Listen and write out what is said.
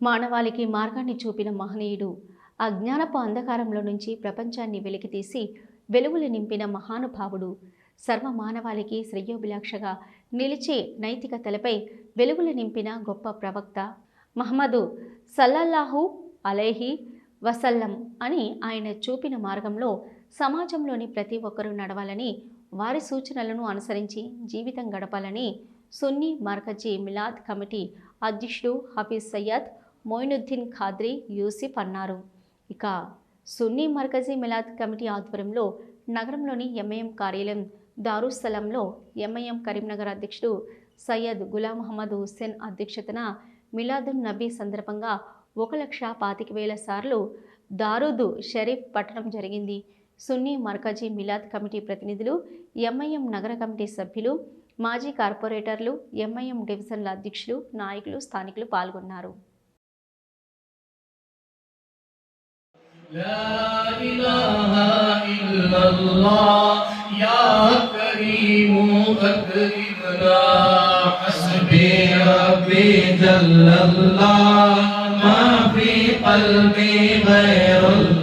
మానవాళికి మార్గాన్ని చూపిన మహనీయుడు. అజ్ఞానపు అంధకారంలో నుంచి ప్రపంచాన్ని వెలికితీసి వెలుగులు నింపిన మహానుభావుడు. సర్వ మానవాళికి శ్రేయోభిలాక్షగా నిలిచే నైతికతలపై వెలుగులు నింపిన గొప్ప ప్రవక్త మహమ్మదు సల్లల్లాహు అలైహి వసల్లం అని ఆయన చూపిన మార్గంలో సమాజంలోని ప్రతి ఒక్కరూ నడవాలని వారి సూచనలను అనుసరించి జీవితం గడపాలని సున్నీ మార్కజీ మిలాద్ కమిటీ అధ్యక్షుడు హఫీజ్ సయ్యద్ మొయినుద్దీన్ ఖాద్రీ యూసిఫ్ అన్నారు. ఇక సున్నీ మర్కజీ మిలాద్ కమిటీ ఆధ్వర్యంలో నగరంలోని ఎంఐఎం కార్యాలయం దారుస్థలంలో ఎంఐఎం కరీంనగర్ అధ్యక్షుడు సయ్యద్ గులాం మహమ్మద్ హుస్సేన్ అధ్యక్షతన మిలాదున్ నబీ సందర్భంగా ఒక లక్ష పాతిక వేల సార్లు దారుదు షరీఫ్ పట్టడం జరిగింది. సున్నీ మర్కజీ మిలాద్ కమిటీ ప్రతినిధులు ఎంఐఎం నగర కమిటీ సభ్యులు మాజీ కార్పొరేటర్లు ఎంఐఎం డివిజన్ల అధ్యక్షులు నాయకులు స్థానికులు పాల్గొన్నారు. لا إله إلا الله. يا كريم أكرمنا حسبي ربي جل الله. ما في قلبي غير الله.